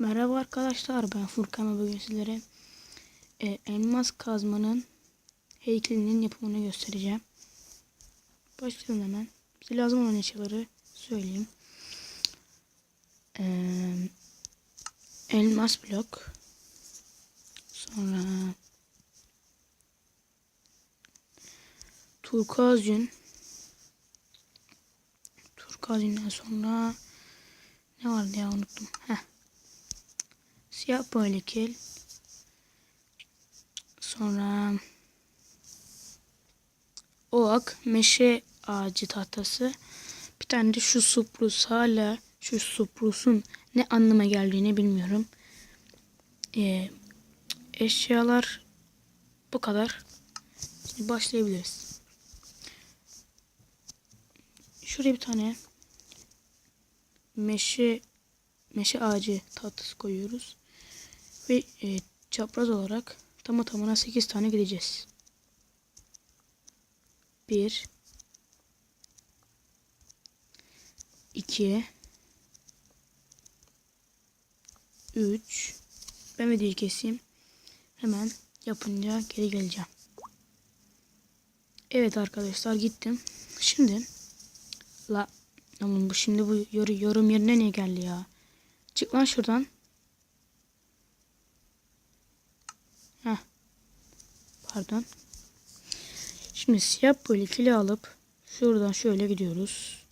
Merhaba arkadaşlar ben Furkan bugün sizlere e, elmas kazmanın heykelinin yapımını göstereceğim. Başlayalım hemen. Bize lazım olan eşyaları söyleyeyim. E, elmas blok. Sonra turkuaz yün. Turkuaz yünden sonra ne vardı ya unuttum. Heh. Siyah böyle kil. Sonra oak, meşe ağacı tahtası. Bir tane de şu suprus hala şu suprusun ne anlama geldiğini bilmiyorum. Ee, eşyalar bu kadar. Şimdi başlayabiliriz. Şuraya bir tane meşe meşe ağacı tahtası koyuyoruz. Ve e, çapraz olarak tamı tamına 8 tane gideceğiz. 1 2 3 Ben videoyu keseyim. Hemen yapınca geri geleceğim. Evet arkadaşlar gittim. Şimdi la Oğlum bu şimdi bu yorum, yorum yerine niye geldi ya? Çık lan şuradan. Heh. Pardon. Şimdi siyah böyle kili alıp şuradan şöyle gidiyoruz.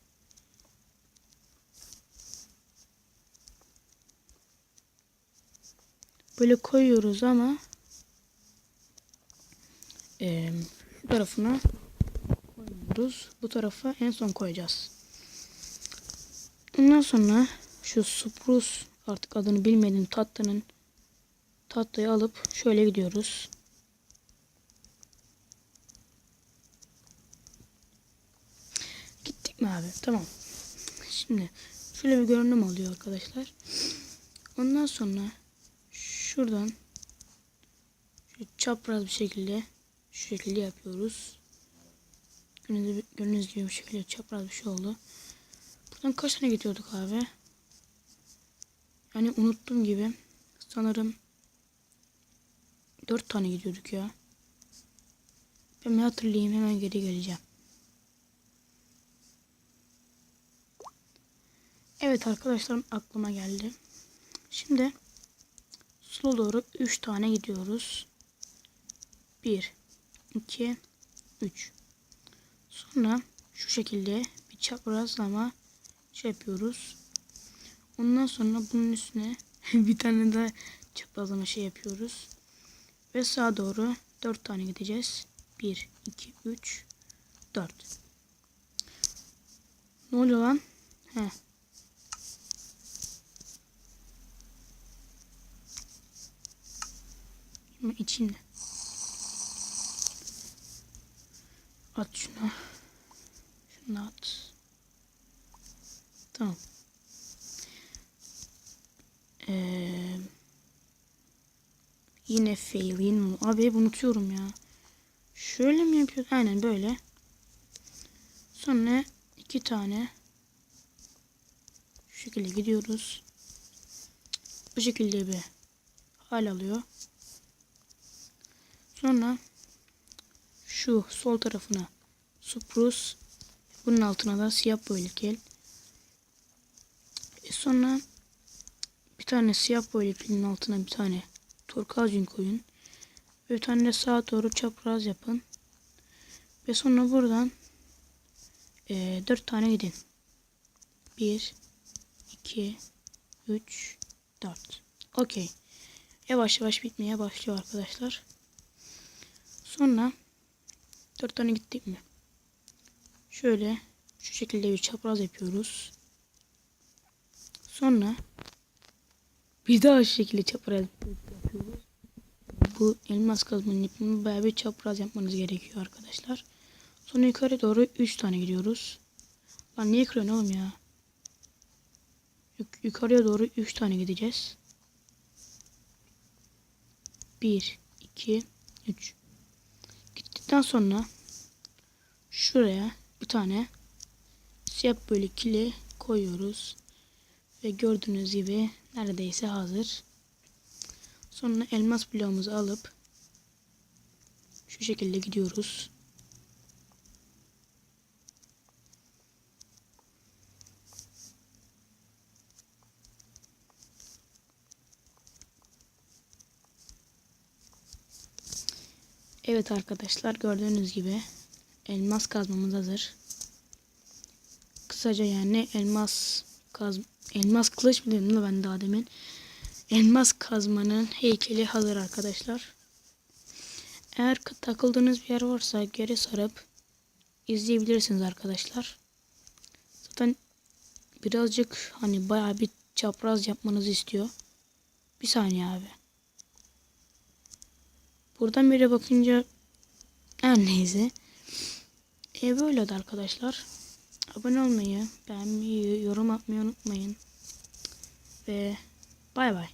Böyle koyuyoruz ama e, şu tarafına koymuyoruz. Bu tarafa en son koyacağız. Ondan sonra şu Spruce artık adını bilmediğim tatlının tatlıyı alıp şöyle gidiyoruz. Gittik mi abi? Tamam. Şimdi şöyle bir görünüm alıyor arkadaşlar. Ondan sonra şuradan şu çapraz bir şekilde şu şekilde yapıyoruz. Gördüğünüz, gördüğünüz gibi bir şekilde çapraz bir şey oldu. Buradan kaç tane gidiyorduk abi? Yani unuttum gibi. Sanırım 4 tane gidiyorduk ya. Ben hatırlayayım hemen geri geleceğim. Evet arkadaşlarım aklıma geldi. Şimdi sola doğru 3 tane gidiyoruz. 1 2 3 Sonra şu şekilde bir çaprazlama şey yapıyoruz. Ondan sonra bunun üstüne bir tane de çaprazlama şey yapıyoruz. Ve sağa doğru 4 tane gideceğiz. 1, 2, 3, 4. Ne oluyor lan? He. Şimdi içinde. At şunu. Şunu at. Tamam. Ee, yine fail. Yine Abi hep unutuyorum ya. Şöyle mi yapıyoruz? Aynen böyle. Sonra iki tane şu şekilde gidiyoruz. Bu şekilde bir hal alıyor. Sonra şu sol tarafına spruce bunun altına da siyah böyle gel. E sonra bir tane siyah boyayla pilin altına bir tane turkuaz yün koyun. Ve bir tane de sağa doğru çapraz yapın. Ve sonra buradan e, 4 tane gidin. 1 2 3 4 Okey. Yavaş yavaş bitmeye başlıyor arkadaşlar. Sonra 4 tane gittik mi? Şöyle şu şekilde bir çapraz yapıyoruz. Sonra bir daha şu şekilde çapraz yapıyoruz. Bu elmas kazmanın ipini bayağı bir çapraz yapmanız gerekiyor arkadaşlar. Sonra yukarı doğru 3 tane gidiyoruz. Lan niye kırıyorsun oğlum ya? Yuk yukarıya doğru 3 tane gideceğiz. 1, 2, 3. Gittikten sonra şuraya bir tane siyah böyle kili koyuyoruz. Ve gördüğünüz gibi neredeyse hazır. Sonra elmas bloğumuzu alıp şu şekilde gidiyoruz. Evet arkadaşlar gördüğünüz gibi elmas kazmamız hazır. Kısaca yani elmas kaz elmas kılıç mı dedim de ben daha demin. Elmas kazmanın heykeli hazır arkadaşlar. Eğer takıldığınız bir yer varsa geri sarıp izleyebilirsiniz arkadaşlar. Zaten birazcık hani bayağı bir çapraz yapmanızı istiyor. Bir saniye abi. Buradan beri bakınca her neyse. E böyle de arkadaşlar. Abone olmayı, beğenmeyi, yorum atmayı unutmayın. Ve bay bay.